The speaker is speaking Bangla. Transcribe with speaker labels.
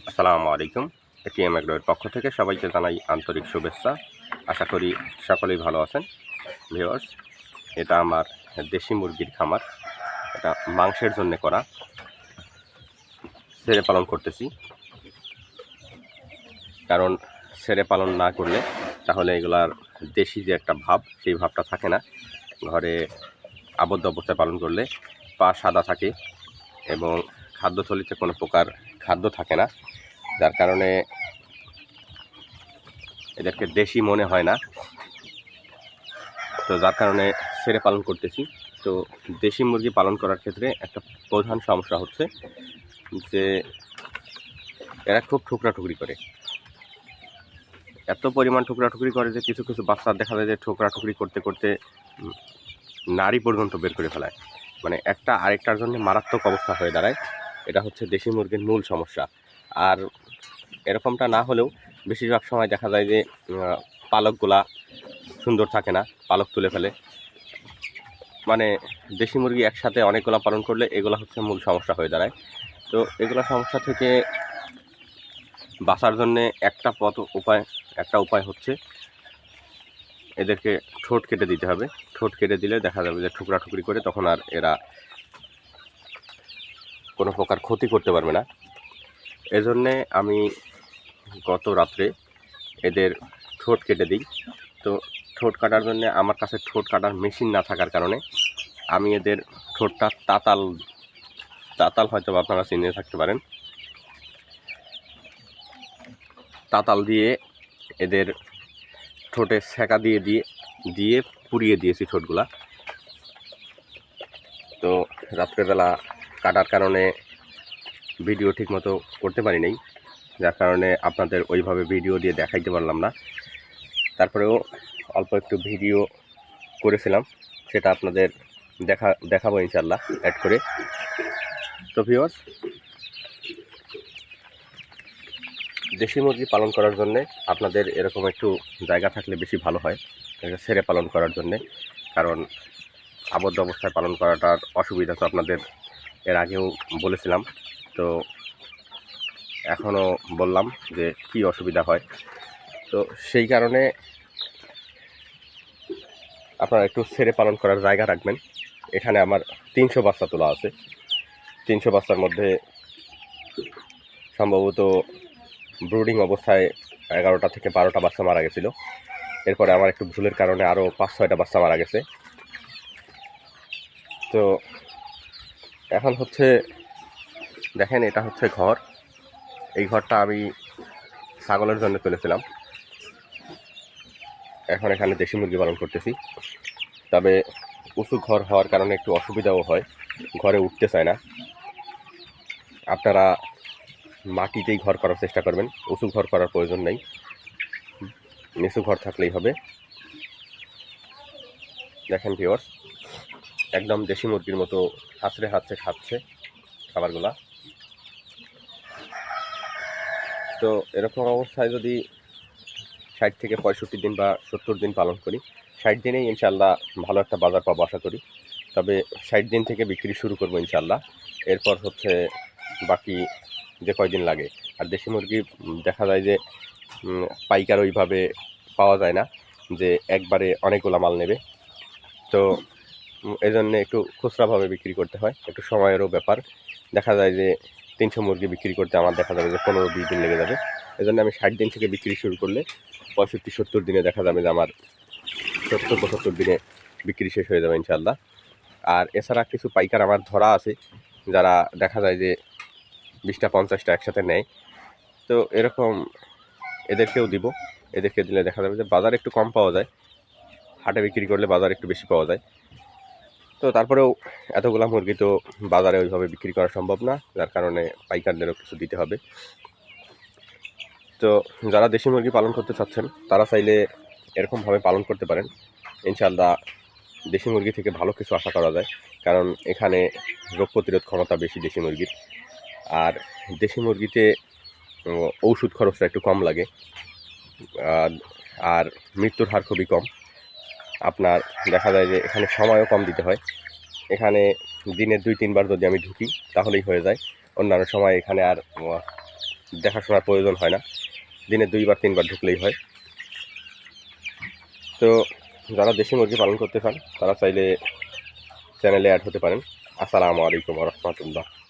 Speaker 1: আসসালামু আলাইকুম। এটিএম এগ্রোয়ের পক্ষ থেকে সবাইকে জানাই আন্তরিক শুভেচ্ছা। আশা করি সকলেই ভালো আছেন। ভিওয়ার্স এটা আমার দেশি মুরগির খামার। এটা মাংসের জন্য করা। ছেড়ে পালন করতেছি। কারণ ছেড়ে পালন না করলে তাহলে এগুলার দেশি যে একটা ভাব, সেই ভাবটা থাকে না। ঘরে আবদ্ধ অবস্থায় পালন করলে পা সাদা থাকে এবং খাদ্যথলিতে কোনো প্রকার খাদ্য থাকে না, যার কারণে এদেরকে দেশি মনে হয় না। তো যার কারণে ছেড়ে পালন করতেছি। তো দেশি মুরগি পালন করার ক্ষেত্রে একটা প্রধান সমস্যা হচ্ছে যে এরা খুব ঠুকরাঠুকরি করে। এত পরিমাণ ঠুকরাঠুকরি করে যে কিছু কিছু বাচ্চা দেখা যায় যে ঠুকরাঠুকরি করতে করতে নারী পর্যন্ত বের করে ফেলায়। মানে একটা আরেকটার জন্য মারাত্মক অবস্থা হয়ে দাঁড়ায়। এটা হচ্ছে দেশি মুরগির মূল সমস্যা। আর এরকমটা না হলেও বেশিরভাগ সময় দেখা যায় যে পালকগুলা সুন্দর থাকে না, পালক তুলে ফেলে। মানে দেশি মুরগি একসাথে অনেকগুলো পালন করলে এগুলো হচ্ছে মূল সমস্যা হয়ে দাঁড়ায়। তো এগুলো সমস্যা থেকে বাঁচার জন্যে একটা পথ উপায়, একটা উপায় হচ্ছে এদেরকে ঠোঁট কেটে দিতে হবে। ঠোঁট কেটে দিলে দেখা যাবে যে ঠুকরা ঠুকরি করে তখন আর এরা কোনো প্রকার ক্ষতি করতে পারবে না। এজন্যে আমি গত রাত্রে এদের ঠোঁট কেটে দিই। তো ঠোঁট কাটার জন্য আমার কাছে ঠোঁট কাটার মেশিন না থাকার কারণে আমি এদের ঠোঁটটা তাতাল তাতাল হয়তো আপনারা চিনে থাকতে পারেন। তাতাল দিয়ে এদের ঠোঁটে সেকা দিয়ে দিয়ে দিয়ে পুড়িয়ে দিয়েছি ঠোঁটগুলা। তো রাত্রেবেলা কাটার কারণে ভিডিও ঠিকমতো করতে পারি নাই যার কারণে আপনাদের ওইভাবে ভিডিও দিয়ে দেখাইতে পারলাম না। তারপরেও অল্প একটু ভিডিও করেছিলাম, সেটা আপনাদের দেখা, দেখাবো ইনশাল্লাহ অ্যাড করে। তো ভিওয়ার্স দেশি মুরগি পালন করার জন্যে আপনাদের এরকম একটু জায়গা থাকলে বেশি ভালো হয় ছেড়ে পালন করার জন্যে। কারণ আবদ্ধ অবস্থায় পালন করাটার অসুবিধা তো আপনাদের এর আগেও বলেছিলাম। তো এখনও বললাম যে কি অসুবিধা হয়। তো সেই কারণে আপনারা একটু ছেড়ে পালন করার জায়গা রাখবেন। এখানে আমার তিনশো বাচ্চা তোলা আছে। তিনশো বাচ্চার মধ্যে সম্ভবত ব্রুডিং অবস্থায় এগারোটা থেকে বারোটা বাচ্চা মারা গেছিল। এরপরে আমার একটু ভুলের কারণে আরও পাঁচ ছয়টা বাচ্চা মারা গেছে। তো এখন হচ্ছে, দেখেন এটা হচ্ছে ঘর। এই ঘরটা আমি ছাগলের জন্য তুলেছিলাম। এখন এখানে দেশি মুরগি পালন করতেছি। তবে উঁচু ঘর হওয়ার কারণে একটু অসুবিধাও হয়। ঘরে উঠতে চায় না। আপনারা মাটিতেই ঘর করার চেষ্টা করবেন। উঁচু ঘর করার প্রয়োজন নেই। নিচু ঘর থাকলেই হবে। দেখেন ভিওর্স একদম দেশি মুরগির মতো হাঁচড়ে হাঁচড়ে খাচ্ছে খাবারগুলা। তো এরকম অবস্থায় যদি ষাট থেকে পঁয়ষট্টি দিন বা সত্তর দিন পালন করি, ষাট দিনেই ইনশাল্লাহ ভালো একটা বাজার পাবো আশা করি। তবে ষাট দিন থেকে বিক্রি শুরু করব ইনশাল্লাহ এরপর হচ্ছে বাকি যে কয়দিন লাগে। আর দেশি মুরগি দেখা যায় যে পাইকার ওইভাবে পাওয়া যায় না যে একবারে অনেকগুলো মাল নেবে। তো উম, এই জন্যে একটু খুচরাভাবে বিক্রি করতে হয়। একটু সময়েরও ব্যাপার। দেখা যায় যে তিনশো মুরগি বিক্রি করতে আমার দেখা যাবে যে পনেরো বিশ দিন লেগে যাবে। এই জন্য আমি ষাট দিন থেকে বিক্রি শুরু করলে পঁয়ষট্টি সত্তর দিনে দেখা যাবে যে আমার সত্তর পঁচাত্তর দিনে বিক্রি শেষ হয়ে যাবে ইনশাল্লাহ আর এছাড়া কিছু পাইকার আমার ধরা আছে যারা দেখা যায় যে বিশটা পঞ্চাশটা একসাথে নেয়। তো এরকম এদেরকেও দিব। এদেরকে দিলে দেখা যাবে যে বাজার একটু কম পাওয়া যায়। হাটে বিক্রি করলে বাজার একটু বেশি পাওয়া যায়। তো তারপরেও এতগুলা মুরগি তো বাজারে ওইভাবে বিক্রি করা সম্ভব না, যার কারণে পাইকারদেরও কিছু দিতে হবে। তো যারা দেশি মুরগি পালন করতে চাচ্ছেন, তারা চাইলে এরকমভাবে পালন করতে পারেন। ইনশাল্লাহ দেশি মুরগি থেকে ভালো কিছু আশা করা যায়, কারণ এখানে রোগ প্রতিরোধ ক্ষমতা বেশি দেশি মুরগির। আর দেশি মুরগিতে ঔষধ খরচটা একটু কম লাগে আর মৃত্যুর হার খুবই কম। আপনার দেখা যায় যে এখানে সময়ও কম দিতে হয়। এখানে দিনে দুই, তিনবার যদি আমি ঢুকি, তাহলেই হয়ে যায়। অন্যান্য সময় এখানে আর দেখাশোনার প্রয়োজন হয় না। দিনে দুইবার, তিনবার ঢুকলেই হয়। তো যারা দেশি মুরগি পালন করতে চান, তারা চাইলে চ্যানেলে অ্যাড হতে পারেন। আসসালামু আলাইকুম রহমতুল্লাহ।